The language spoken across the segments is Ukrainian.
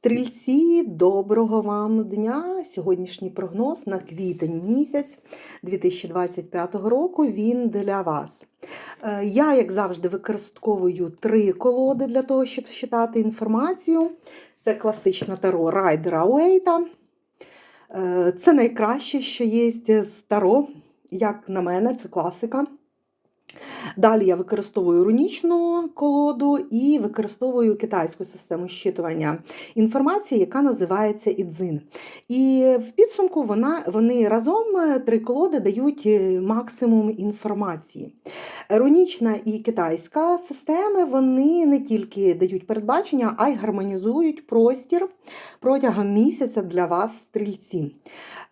Стрільці, доброго вам дня! Сьогоднішній прогноз на квітень місяць 2025 року він для вас. Е, Я, як завжди, використовую три колоди для того, щоб считати інформацію. Це класична таро Райдера Уейта. Е, Це найкраще, що є з таро, як на мене, це класика. Далі я використовую рунічну колоду і використовую китайську систему щитування інформації, яка називається ідзин. І в підсумку вона, вони разом е, три колоди дають е, максимум інформації. Рунічна і китайська системи вони не тільки дають передбачення, а й гармонізують простір протягом місяця для вас, стрільці.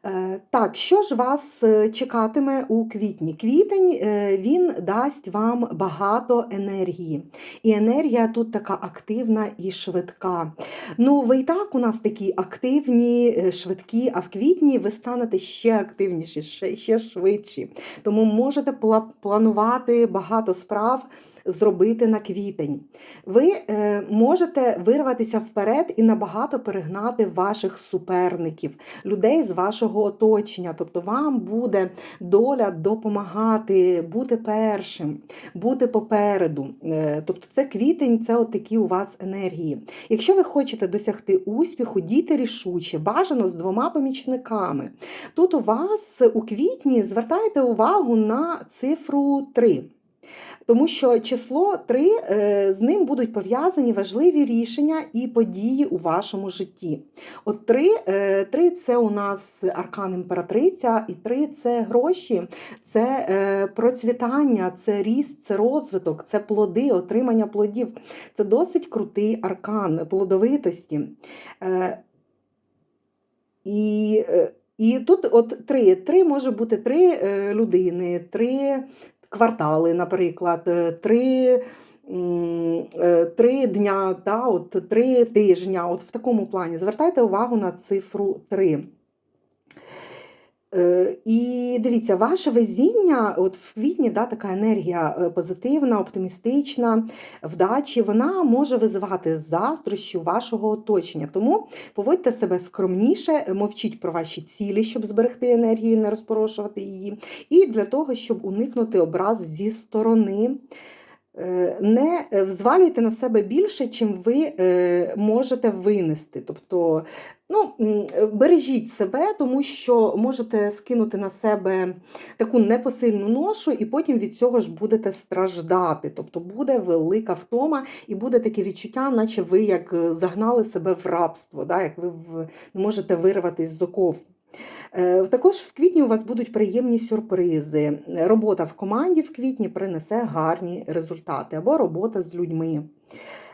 Е, Так, що ж вас е, чекатиме у квітні? Квітень е, він дасть вам багато енергії. І енергія тут така активна і швидка. Ну, ви і так у нас такі активні, швидкі, а в квітні ви станете ще активніші, ще, ще швидші. Тому можете пла- планувати багато справ. Зробити на квітень. Ви е, можете вирватися вперед і набагато перегнати ваших суперників людей з вашого оточення. Тобто вам буде доля допомагати бути першим, бути попереду. Е, Тобто, це квітень, це от такі у вас енергії. Якщо ви хочете досягти успіху, дійте рішуче, бажано з двома помічниками. Тут у вас у квітні звертайте увагу на цифру 3. Тому що число 3, е, з ним будуть пов'язані важливі рішення і події у вашому житті. От 3, 3 це у нас аркан імператриця, і 3 це гроші, це е, процвітання, це ріст, це розвиток, це плоди, отримання плодів. Це досить крутий аркан плодовитості. Е, І, е, і тут от три, три може бути три е, людини, три квартали, наприклад, е, три, е, три дня, да, от, три тижня. От в такому плані. Звертайте увагу на цифру 3. Е, І дивіться, ваше везіння, от в квітні да, така енергія е, позитивна, оптимістична, вдачі, вона може визивати заздрощі вашого оточення. Тому поводьте себе скромніше, мовчіть про ваші цілі, щоб зберегти енергію, не розпорошувати її. І для того, щоб уникнути образ зі сторони. Е, Не взвалюйте на себе більше, чим ви е, можете винести. Тобто, ну, бережіть себе, тому що можете скинути на себе таку непосильну ношу, і потім від цього ж будете страждати. Тобто буде велика втома, і буде таке відчуття, наче ви як е, загнали себе в рабство, да, як ви не можете вирватися з оков. Е, Також в квітні у вас будуть приємні сюрпризи. Робота в команді в квітні принесе гарні результати або робота з людьми.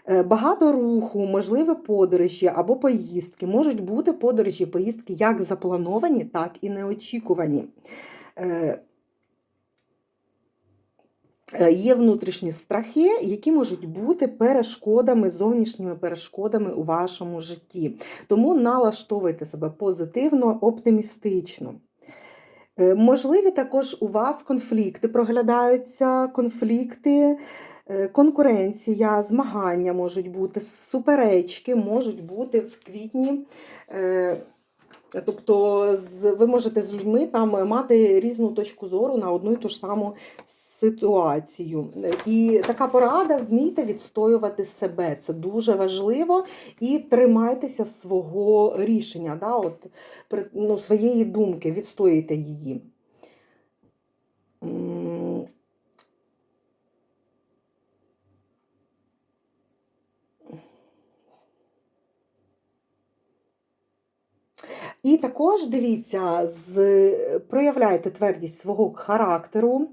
Е, Багато руху, можливі подорожі або поїздки. Можуть бути подорожі, поїздки як заплановані, так і неочікувані. Е, Є внутрішні страхи, які можуть бути перешкодами, зовнішніми перешкодами у вашому житті. Тому налаштовуйте себе позитивно, оптимістично. Е, Можливі також у вас конфлікти проглядаються, конфлікти, е, конкуренція, змагання можуть бути, суперечки можуть бути в квітні. Тобто ви можете з людьми там мати різну точку зору на одну і ту ж саму ситуацію. І така порада вмійте відстоювати себе. Це дуже важливо. І тримайтеся свого рішення, да, от, ну, своєї думки, відстоюйте її. І також дивіться, з, проявляйте твердість свого характеру,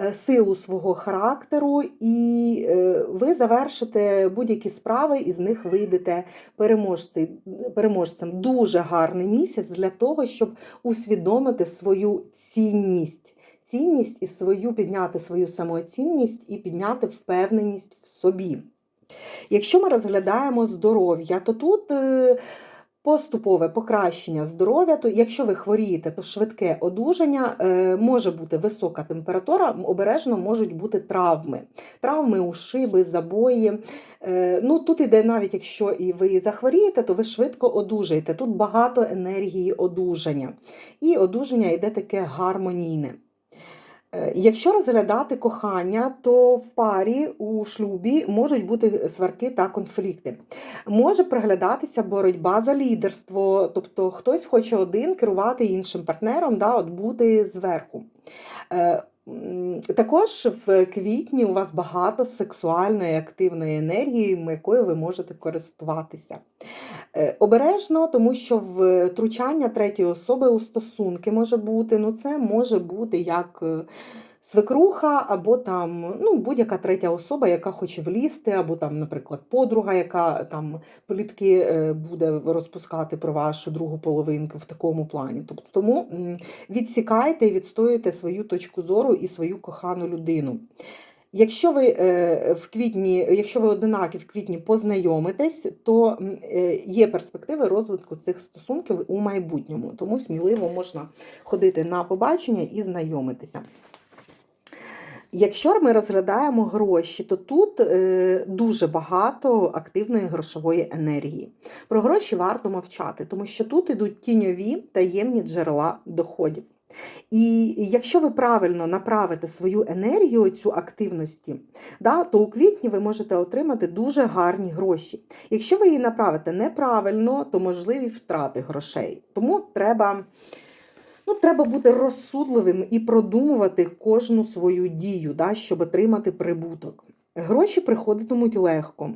е, силу свого характеру, і е, ви завершите будь-які справи, і з них вийдете переможці, переможцем. Дуже гарний місяць для того, щоб усвідомити свою цінність. Цінність і свою підняти свою самооцінність і підняти впевненість в собі. Якщо ми розглядаємо здоров'я, то тут. Поступове покращення здоров'я, то якщо ви хворієте, то швидке одужання, е, може бути висока температура, обережно можуть бути травми. Травми, ушиби, забої. Е, Ну, Тут іде навіть якщо і ви захворієте, то ви швидко одужаєте. Тут багато енергії одужання. І одужання йде таке гармонійне. Е, Якщо розглядати кохання, то в парі у шлюбі можуть бути сварки та конфлікти. Може приглядатися боротьба за лідерство, тобто хтось хоче один керувати іншим партнером, да, от бути зверху. Е, Також в квітні у вас багато сексуальної активної енергії, якою ви можете користуватися. Е, Обережно, тому що втручання третьої особи у стосунки може бути. Ну, це може бути як е, свекруха, або там ну, будь-яка третя особа, яка хоче влізти, або там, наприклад, подруга, яка там плітки е, буде розпускати про вашу другу половинку в такому плані. Тобто, тому відсікайте і відстоюйте свою точку зору і свою кохану людину. Якщо ви е, в квітні, якщо ви одинакі в квітні познайомитесь, то е, є перспективи розвитку цих стосунків у майбутньому. Тому сміливо можна ходити на побачення і знайомитися. Якщо ми розглядаємо гроші, то тут е, дуже багато активної грошової енергії. Про гроші варто мовчати, тому що тут ідуть тіньові таємні джерела доходів. І якщо ви правильно направите свою енергію, цю активності, да, то у квітні ви можете отримати дуже гарні гроші. Якщо ви її направите неправильно, то можливі втрати грошей. Тому треба. Ну, треба бути розсудливим і продумувати кожну свою дію, да, щоб отримати прибуток. Гроші приходитимуть легко,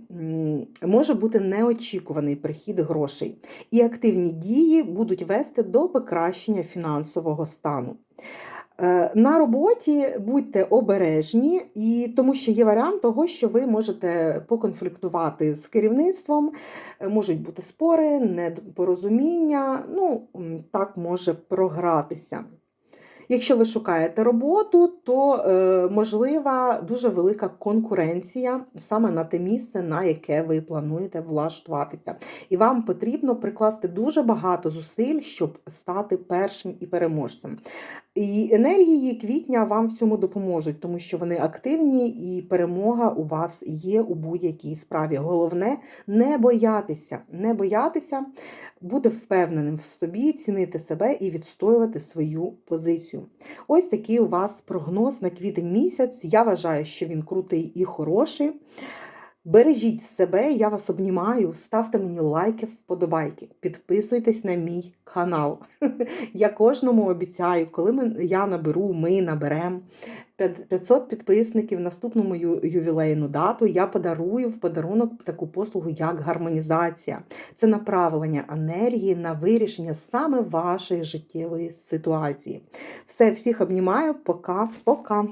може бути неочікуваний прихід грошей, і активні дії будуть вести до покращення фінансового стану. Е, На роботі будьте обережні, і тому що є варіант того, що ви можете поконфліктувати з керівництвом, е, можуть бути спори, непорозуміння. Ну, так може програтися. Якщо ви шукаєте роботу, то е, можлива дуже велика конкуренція саме на те місце, на яке ви плануєте влаштуватися. І вам потрібно прикласти дуже багато зусиль, щоб стати першим і переможцем. І енергії квітня вам в цьому допоможуть, тому що вони активні і перемога у вас є у будь-якій справі. Головне не боятися, не боятися, бути впевненим в собі, цінити себе і відстоювати свою позицію. Ось такий у вас прогноз на квітень місяць. Я вважаю, що він крутий і хороший. Бережіть себе, я вас обнімаю, ставте мені лайки, вподобайки, підписуйтесь на мій канал. Я кожному обіцяю, коли я наберу, ми наберемо 500 підписників наступну мою ювілейну дату, я подарую в подарунок таку послугу, як гармонізація. Це направлення енергії на вирішення саме вашої життєвої ситуації. Все, всіх обнімаю, пока, пока.